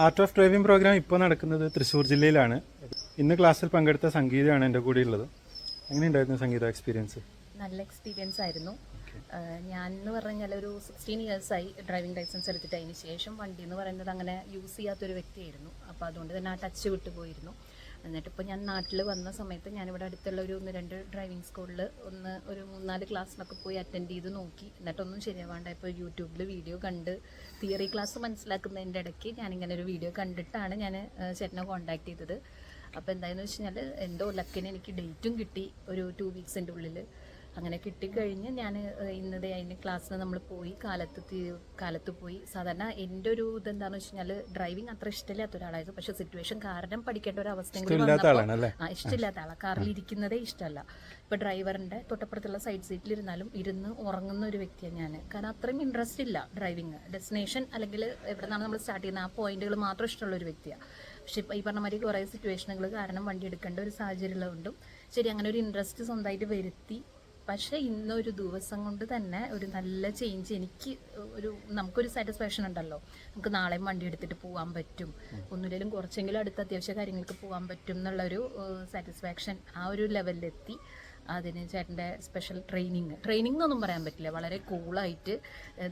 Art of driving programme ഇപ്പോൾ നടക്കുന്നത് തൃശ്ശൂർ ജില്ലയിലാണ്. ഇന്ന് ക്ലാസ്സിൽ പങ്കെടുത്ത സംഗീതമാണ് എന്റെ കൂടെ ഉള്ളത്. എങ്ങനെയുണ്ടായിരുന്നു സംഗീത എക്സ്പീരിയൻസ് നല്ല എക്സ്പീരിയൻസ് ആയിരുന്നു. ഞാൻ എന്ന് പറഞ്ഞാൽ ഒരു സിക്സ്റ്റീൻ ഇയേഴ്സായി ഡ്രൈവിംഗ് ലൈസൻസ് എടുത്തിട്ട് അതിന് ശേഷം വണ്ടി എന്ന് പറയുന്നത് അങ്ങനെ യൂസ് ചെയ്യാത്തൊരു വ്യക്തിയായിരുന്നു. അപ്പോൾ അതുകൊണ്ട് തന്നെ ആ ടച്ച് വിട്ടുപോയിരുന്നു. എന്നിട്ട് ഇപ്പോൾ ഞാൻ നാട്ടിൽ വന്ന സമയത്ത് ഞാനിവിടെ അടുത്തുള്ള ഒരു ഒന്ന് രണ്ട് ഡ്രൈവിംഗ് സ്കൂളിൽ ഒന്ന് ഒരു മൂന്നാൽ ക്ലാസ്സിനൊക്കെ പോയി അറ്റൻഡ് ചെയ്ത് നോക്കി. എന്നിട്ടൊന്നും ശരിയാവാണ്ടായപ്പോൾ യൂട്യൂബിൽ വീഡിയോ കണ്ട് തിയറി ക്ലാസ് മനസ്സിലാക്കുന്നതിന്റെ ഇടയ്ക്ക് ഞാനിങ്ങനെ ഒരു വീഡിയോ കണ്ടിട്ടാണ് ഞാൻ ചേട്ടനെ കോൺടാക്ട് ചെയ്തത്. അപ്പോൾ എന്തായെന്ന് വെച്ച് കഴിഞ്ഞാൽ എന്തോ ലക്കിന് എനിക്ക് ഡേറ്റും കിട്ടി ഒരു ടു വീക്സിന്റെ ഉള്ളിൽ അങ്ങനെ കിട്ടിക്കഴിഞ്ഞ് ഞാൻ ഇന്നത് അതിന് ക്ലാസ്സിന് നമ്മൾ പോയി കാലത്ത് കാലത്ത് പോയി. സാധാരണ എന്റെ ഒരു ഇതെന്താണെന്ന് വെച്ച് കഴിഞ്ഞാൽ ഡ്രൈവിംഗ് അത്ര ഇഷ്ടമില്ലാത്ത ഒരാളായിരുന്നു. പക്ഷേ സിറ്റുവേഷൻ കാരണം പഠിക്കേണ്ട ഒരു അവസ്ഥ ആ ഇഷ്ടമില്ലാത്ത ആളാണ് കാറിൽ ഇരിക്കുന്നതേ ഇഷ്ടമല്ല. ഇപ്പോൾ ഡ്രൈവറിന്റെ തൊട്ടപ്പുറത്തുള്ള സൈഡ് സീറ്റിൽ ഇരുന്നാലും ഇരുന്ന് ഉറങ്ങുന്ന ഒരു വ്യക്തിയാണ് ഞാൻ കാരണം അത്രയും ഇൻട്രസ്റ്റ് ഇല്ല ഡ്രൈവിങ് ഡെസ്റ്റിനേഷൻ അല്ലെങ്കിൽ എവിടെ നിന്നാണ് നമ്മൾ സ്റ്റാർട്ട് ചെയ്യുന്ന ആ പോയിന്റുകൾ മാത്രം ഇഷ്ടമുള്ള ഒരു വ്യക്തിയാണ് പക്ഷെ ഇപ്പം ഈ പറഞ്ഞ മാതിരി കുറേ സിറ്റുവേഷനുകൾ കാരണം വണ്ടി എടുക്കേണ്ട ഒരു സാഹചര്യം ഉള്ളതുകൊണ്ടും ശരി അങ്ങനെ ഒരു ഇൻട്രസ്റ്റ് സ്വന്തമായിട്ട് വരുത്തി പക്ഷേ ഇന്നൊരു ദിവസം കൊണ്ട് തന്നെ ഒരു നല്ല ചേഞ്ച് എനിക്ക് ഒരു നമുക്കൊരു സാറ്റിസ്ഫാക്ഷൻ ഉണ്ടല്ലോ. നമുക്ക് നാളെയും വണ്ടി എടുത്തിട്ട് പോകാൻ പറ്റും. ഒന്നുമില്ലെങ്കിലും കുറച്ചെങ്കിലും അടുത്ത അത്യാവശ്യ കാര്യങ്ങൾക്ക് പോകാൻ പറ്റും എന്നുള്ളൊരു സാറ്റിസ്ഫാക്ഷൻ ആ ഒരു ലെവലിലെത്തി അതിന് ചേട്ടന്റെ സ്പെഷ്യൽ ട്രെയിനിങ് ട്രെയിനിങ് എന്നൊന്നും പറയാൻ പറ്റില്ല. വളരെ കൂളായിട്ട്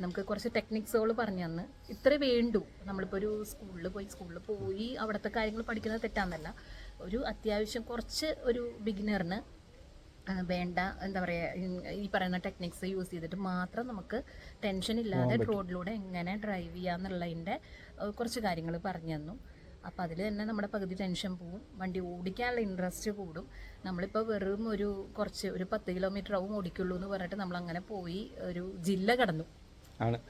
നമുക്ക് കുറച്ച് ടെക്നിക്സുകൾ പറഞ്ഞു തന്ന്. ഇത്ര വേണ്ടു. നമ്മളിപ്പോൾ ഒരു സ്കൂളിൽ പോയി സ്കൂളിൽ പോയി അവിടുത്തെ കാര്യങ്ങൾ പഠിക്കുന്നത് തെറ്റാന്നല്ല. ഒരു അത്യാവശ്യം കുറച്ച് ഒരു ബിഗിനറിന് വേണ്ട എന്താ പറയുക ഈ പറയുന്ന ടെക്നിക്സ് യൂസ് ചെയ്തിട്ട് മാത്രം നമുക്ക് ടെൻഷൻ ഇല്ലാതെ റോഡിലൂടെ എങ്ങനെ ഡ്രൈവ് ചെയ്യാന്നുള്ളതിന്റെ എന്നുള്ളതിന്റെ കുറച്ച് കാര്യങ്ങൾ പറഞ്ഞു തന്നു. അപ്പോൾ അതിൽ തന്നെ നമ്മുടെ പകുതി ടെൻഷൻ പോവും. വണ്ടി ഓടിക്കാനുള്ള ഇൻട്രസ്റ്റ് കൂടും. നമ്മളിപ്പോൾ വെറും ഒരു കുറച്ച് ഒരു പത്ത് കിലോമീറ്റർ ആവും ഓടിക്കുള്ളൂ എന്ന് പറഞ്ഞിട്ട് നമ്മൾ അങ്ങനെ പോയി ഒരു ജില്ല കടന്നു.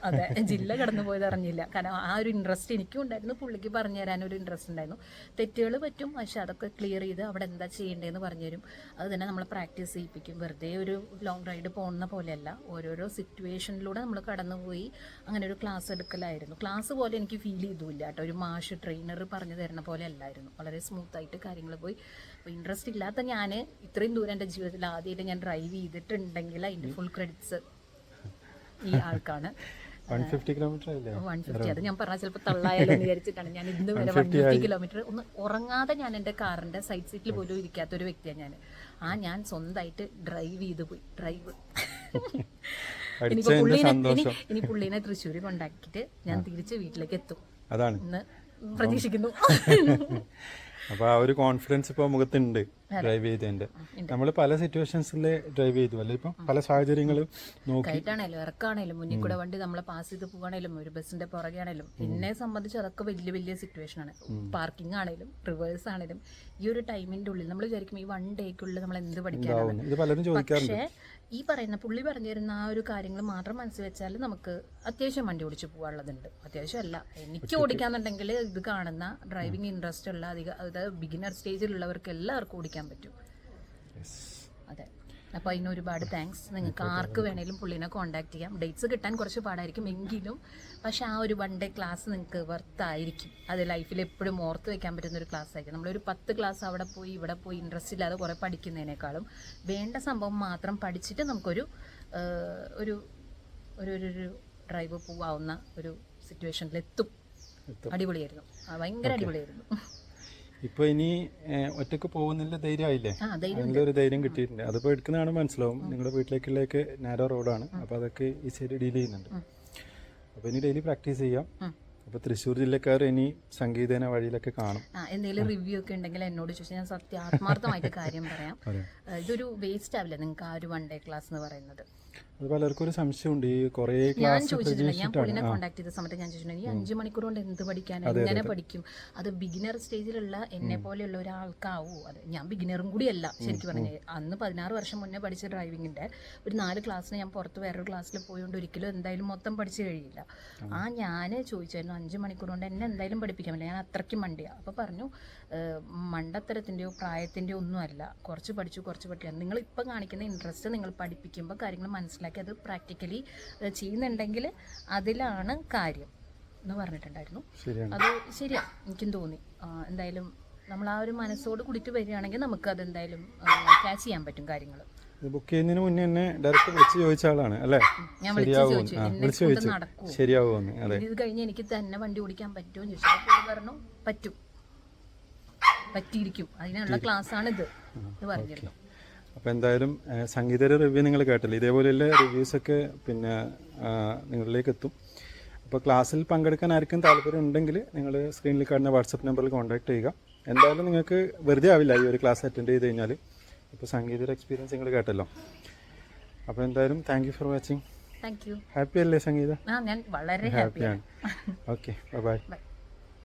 അതെ ജില്ല കടന്നു പോയത് അറിഞ്ഞില്ല. കാരണം ആ ഒരു ഇൻട്രസ്റ്റ് എനിക്കും ഉണ്ടായിരുന്നു. പുള്ളിക്ക് പറഞ്ഞു തരാൻ ഒരു ഇൻട്രസ്റ്റ് ഉണ്ടായിരുന്നു. തെറ്റുകൾ പറ്റും പക്ഷെ അതൊക്കെ ക്ലിയർ ചെയ്ത് അവിടെ എന്താ ചെയ്യേണ്ടതെന്ന് പറഞ്ഞു തരും. അത് തന്നെ നമ്മൾ പ്രാക്ടീസ് ചെയ്യിപ്പിക്കും. വെറുതെ ഒരു ലോങ് റൈഡ് പോകുന്ന പോലെയല്ല. ഓരോരോ സിറ്റുവേഷനിലൂടെ നമ്മൾ കടന്നുപോയി അങ്ങനെ ഒരു ക്ലാസ് എടുക്കലായിരുന്നു. ക്ലാസ് പോലെ എനിക്ക് ഫീൽ ചെയ്തില്ല കേട്ടോ. ഒരു മാഷ് ട്രെയിനർ പറഞ്ഞു തരുന്ന പോലെ അല്ലായിരുന്നു. വളരെ സ്മൂത്ത് ആയിട്ട് കാര്യങ്ങൾ പോയി. അപ്പോൾ ഇൻട്രസ്റ്റ് ഇല്ലാത്ത ഞാൻ ഇത്രയും ദൂരം എന്റെ ജീവിതത്തിൽ ആദ്യമായിട്ട് ഞാൻ ഡ്രൈവ് ചെയ്തിട്ടുണ്ടെങ്കിൽ അതിന്റെ ഫുൾ ക്രെഡിറ്റ്സ് ഈ ആൾക്കാണ്. വൺ ഫിഫ്റ്റി അത് ഞാൻ പറഞ്ഞ ചിലപ്പോൾ തള്ളായാലോ വിചാരിച്ചിട്ടാണ്. ഞാൻ ഇന്ന് വരെ വൺ ഫിഫ്റ്റി കിലോമീറ്റർ ഒന്ന് ഉറങ്ങാതെ ഞാൻ എന്റെ കാറിന്റെ സൈഡ് സീറ്റിൽ പോലും ഇരിക്കാത്ത ഒരു വ്യക്തിയാണ് ഞാൻ ആ ഞാൻ സ്വന്തമായിട്ട് ഡ്രൈവ് ചെയ്ത് പോയി. ഡ്രൈവ് ഇനിയിപ്പോ അടിച്ചതിന്റെ പുള്ളീനെ ഇനി ഇനി പുള്ളീനെ തൃശ്ശൂർ കൊണ്ടാക്കിയിട്ട് ഞാൻ തിരിച്ച് വീട്ടിലേക്ക് എത്തും. അതാണ്. പ്രതീക്ഷിക്കുന്നു. അപ്പോൾ ആ ഒരു കോൺഫിഡൻസ് ഇപ്പോൾ മുഖത്തുണ്ട്. ഡ്രൈവ് ചെയ്തതിന്റെ. നമ്മൾ പല സിറ്റുവേഷൻസിൽ ഡ്രൈവ് ചെയ്തു. അല്ലെ? ഇപ്പം പല സാഹചര്യങ്ങളും നോക്കി. കയറ്റാണേലും ഇറക്കാണേലും മുന്നിൽ കൂടെ വണ്ടി നമ്മളെ പാസ് ചെയ്ത് പോകണേലും ഒരു ബസ്സിന്റെ പുറകെയാണേലും എന്നെ സംബന്ധിച്ച് അതൊക്കെ വലിയ വലിയ സിറ്റുവേഷൻ ആണ്. പാർക്കിംഗ് ആണേലും റിവേഴ്സ് ആണേലും ഈ ഒരു ടൈമിന്റെ ഉള്ളിൽ നമ്മൾ വിചാരിക്കും ഈ വൺ ഡേക്കുള്ളിൽ നമ്മൾ എന്ത് പഠിക്കാനാണ്. പക്ഷേ ഈ പറയുന്ന പുള്ളി പറഞ്ഞു തരുന്ന ആ ഒരു കാര്യങ്ങൾ മാത്രം മനസ്സിൽ വെച്ചാൽ നമുക്ക് അത്യാവശ്യം വണ്ടി ഓടിച്ചു പോകാനുള്ളതുണ്ട് അത്യാവശ്യം അല്ല എനിക്ക് ഓടിക്കാന്നുണ്ടെങ്കിൽ ഇത് കാണുന്ന ഡ്രൈവിംഗ് ഇൻട്രസ്റ്റ് ഉള്ള അധികം അതായത് ബിഗിനർ സ്റ്റേജിലുള്ളവർക്ക് എല്ലാവർക്കും ഓടിക്കാൻ പറ്റും. അതെ. അപ്പോൾ അതിന് ഒരുപാട് താങ്ക്സ് നിങ്ങൾക്ക് ആർക്ക് വേണേലും പുള്ളിനെ കോൺടാക്ട് ചെയ്യാം. ഡേറ്റ്സ് കിട്ടാൻ കുറച്ച് പാടായിരിക്കും എങ്കിലും പക്ഷെ ആ ഒരു വൺ ഡേ ക്ലാസ് നിങ്ങൾക്ക് വർത്തായിരിക്കും അത് ലൈഫിൽ എപ്പോഴും ഓർത്ത് വെക്കാൻ പറ്റുന്ന ഒരു ക്ലാസ് ആയിരിക്കും. നമ്മളൊരു പത്ത് ക്ലാസ് അവിടെ പോയി ഇവിടെ പോയി ഇൻട്രസ്റ്റ് ഇല്ലാതെ കുറേ പഠിക്കുന്നതിനേക്കാളും വേണ്ട സംഭവം മാത്രം പഠിച്ചിട്ട് നമുക്കൊരു ഒരു ഒരു ഒരു- ഡ്രൈവ് പോവാവുന്ന ഒരു സിറ്റുവേഷനിൽ എത്തും. അടിപൊളിയായിരുന്നു. ഭയങ്കര അടിപൊളിയായിരുന്നു. ഇപ്പോൾ ഇനി ഒറ്റയ്ക്ക് പോകുന്നില്ല ധൈര്യമായില്ലേ? ആ ധൈര്യം ഒരു ധൈര്യം കിട്ടിയിട്ടുണ്ട്. അതിപ്പോ എടുക്കുന്നതാണ് മനസ്സിലാവും. നിങ്ങളുടെ വീട്ടിലേക്കുള്ള നാരോ റോഡാണ്. അപ്പൊ അതൊക്കെ ഈ സൈഡ് ഡീൽ ചെയ്യുന്നുണ്ട്. അപ്പൊ ഇനി ഡെയിലി പ്രാക്ടീസ് ചെയ്യാം. അപ്പോൾ തൃശ്ശൂർ ജില്ലക്കാർ ഇനി സംഗീതേന വഴിയിലൊക്കെ കാണും. ആ എന്തെങ്കിലും റിവ്യൂ ഒക്കെ ഉണ്ടെങ്കിൽ എന്നോട് ചോദിച്ചാൽ ഞാൻ സത്യാത്മാർത്ഥമായിട്ട് കാര്യം പറയാം. ഇതൊരു വേസ്റ്റ് ആവില്ല നിങ്ങൾക്ക് ആ ഒരു വൺ ഡേ ക്ലാസ് എന്ന് പറയുന്നത്? അത് പലർക്കും ഒരു സംശയമുണ്ട്. ഈ കുറേ ഞാൻ ക്ലാസ് ചോദിച്ചിട്ടുണ്ട് ഞാൻ പുള്ളിനെ കോൺടാക്ട് ചെയ്ത സമയത്ത് ഞാൻ ചോദിച്ചിട്ടുണ്ട് ഈ അഞ്ച് മണിക്കൂർ കൊണ്ട് എന്ത് പഠിക്കാൻ എങ്ങനെ പഠിക്കും? അത് ബിഗിനർ സ്റ്റേജിലുള്ള എന്നെ പോലെയുള്ള ഒരാൾക്കാവൂ. അത് ഞാൻ ബിഗിനറും കൂടിയല്ല ശരിക്കും പറഞ്ഞാൽ അന്ന് പതിനാറ് വർഷം മുന്നേ പഠിച്ച ഡ്രൈവിങ്ങിന്റെ ഒരു നാല് ക്ലാസ്സിന് ഞാൻ പുറത്ത് വേറൊരു ക്ലാസ്സിൽ പോയോണ്ട് ഒരിക്കലും എന്തായാലും മൊത്തം പഠിച്ചു കഴിയില്ല. ആ ഞാൻ ചോദിച്ചായിരുന്നു അഞ്ച് മണിക്കൂർ കൊണ്ട് എന്നെ എന്തായാലും പഠിപ്പിക്കാൻ പറ്റില്ല. ഞാൻ അത്രയ്ക്കും മണ്ടിയാണ് അപ്പോൾ പറഞ്ഞു "ഏഹ്, മണ്ടത്തരത്തിന്റെയോ പ്രായത്തിന്റെയോ ഒന്നുമല്ല. കുറച്ച് പഠിച്ചു കുറച്ച് പഠിക്കാം നിങ്ങൾ ഇപ്പം കാണിക്കുന്ന ഇൻട്രസ്റ്റ് നിങ്ങൾ പഠിപ്പിക്കുമ്പോൾ കാര്യങ്ങൾ മനസ്സിലാക്കി അത് പ്രാക്ടിക്കലി ചെയ്യുന്നുണ്ടെങ്കിൽ അതിലാണ് കാര്യം എന്ന് പറഞ്ഞിട്ടുണ്ടായിരുന്നു. അത് ശരിയാ എനിക്കും തോന്നി. എന്തായാലും നമ്മൾ ആ ഒരു മനസ്സോട് കൂടിയിട്ട് വരികയാണെങ്കിൽ നമുക്ക് അത് എന്തായാലും ക്യാച്ച് ചെയ്യാൻ പറ്റും കാര്യങ്ങൾ. ഇത് ബുക്ക് ചെയ്യുന്നതിന് മുന്നേ എന്നെ ഡയറക്റ്റ് വിളിച്ച് ചോദിച്ച ആളാണ് അല്ലേ? ഞാൻ വിളിച്ചു ചോദിച്ചു. ആ എന്നെ വിളിച്ച് കൊണ്ട് ചോദിച്ചു. ശരിയാവുമെന്ന് അതെ. ഇത് കഴിഞ്ഞ് എനിക്ക് തന്നെ വണ്ടി ഓടിക്കാൻ പറ്റുമോ എന്ന് ചോദിച്ചു. അപ്പോൾ പറഞ്ഞു പറ്റും. പറ്റിയിരിക്കും. അതിനുള്ള ക്ലാസ് ആണിത് ഇത് പറഞ്ഞിരുന്നു. അപ്പോൾ എന്തായാലും ആ, സംഗീതയുടെ റിവ്യൂ നിങ്ങൾ കേട്ടില്ല? ഇതേപോലെയുള്ള റിവ്യൂസ് ഒക്കെ പിന്നെ ആ, നിങ്ങളിലേക്ക് എത്തും. അപ്പോൾ ക്ലാസ്സിൽ പങ്കെടുക്കാൻ ആർക്കും താല്പര്യം ഉണ്ടെങ്കിൽ നിങ്ങൾ സ്ക്രീനിൽ കാണുന്ന വാട്സപ്പ് നമ്പറിൽ കോൺടാക്ട് ചെയ്യുക. എന്തായാലും നിങ്ങൾക്ക് വെറുതെ ആവില്ല ഈ ഒരു ക്ലാസ് അറ്റൻഡ് ചെയ്ത് കഴിഞ്ഞാൽ ഇപ്പോൾ സംഗീതയുടെ എക്സ്പീരിയൻസ് നിങ്ങൾ കേട്ടല്ലോ. അപ്പോൾ എന്തായാലും thank you for watching thank you happy അല്ലേ സംഗീത? ഞാൻ വളരെ ഹാപ്പിയാണ് ഓക്കെ ബൈ ബൈ